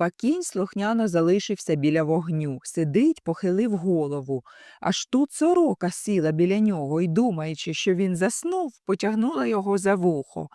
Пакінь слухняно залишився біля вогню, сидить, похилив голову. Аж тут сорока сіла біля нього і, думаючи, що він заснув, потягнула його за вухо.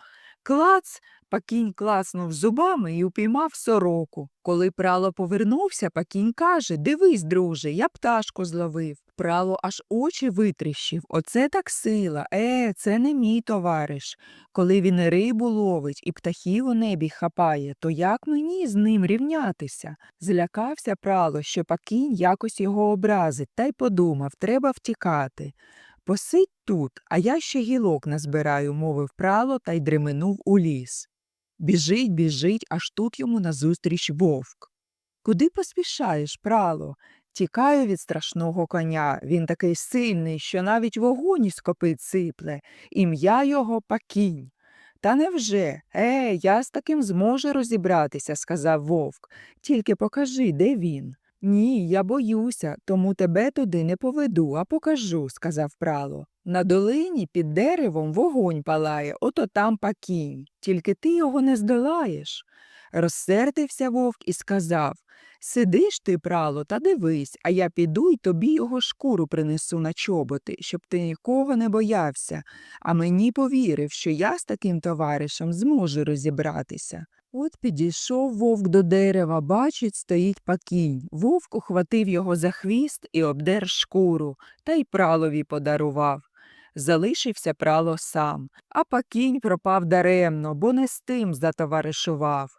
Клац, пакінь класнув зубами і упіймав сороку. Коли прало повернувся, пакінь каже Дивись, друже, я пташку зловив. Прало аж очі витріщив. Оце так сила. Е, це не мій товариш. Коли він рибу ловить і птахів у небі хапає, то як мені з ним рівнятися? Злякався прало, що пакінь якось його образить, та й подумав, треба втікати. Посидь тут, а я ще гілок назбираю, мовив прало та й дременув у ліс. Біжить, біжить, аж тут йому назустріч вовк. Куди поспішаєш, прало? Тікаю від страшного коня. Він такий сильний, що навіть вогонь із копит сипле. Ім'я його пакінь. Та невже? Е, я з таким зможу розібратися, сказав вовк. Тільки покажи, де він. Ні, я боюся, тому тебе туди не поведу, а покажу, сказав прало. На долині під деревом вогонь палає, ото там пакінь, тільки ти його не здолаєш. Розсердився вовк і сказав Сидиш ти, прало, та дивись, а я піду й тобі його шкуру принесу на чоботи, щоб ти нікого не боявся, а мені повірив, що я з таким товаришем зможу розібратися. От підійшов вовк до дерева, бачить, стоїть пакінь. Вовк ухватив його за хвіст і обдер шкуру, та й пралові подарував. Залишився прало сам, а пакінь пропав даремно, бо не з тим затоваришував.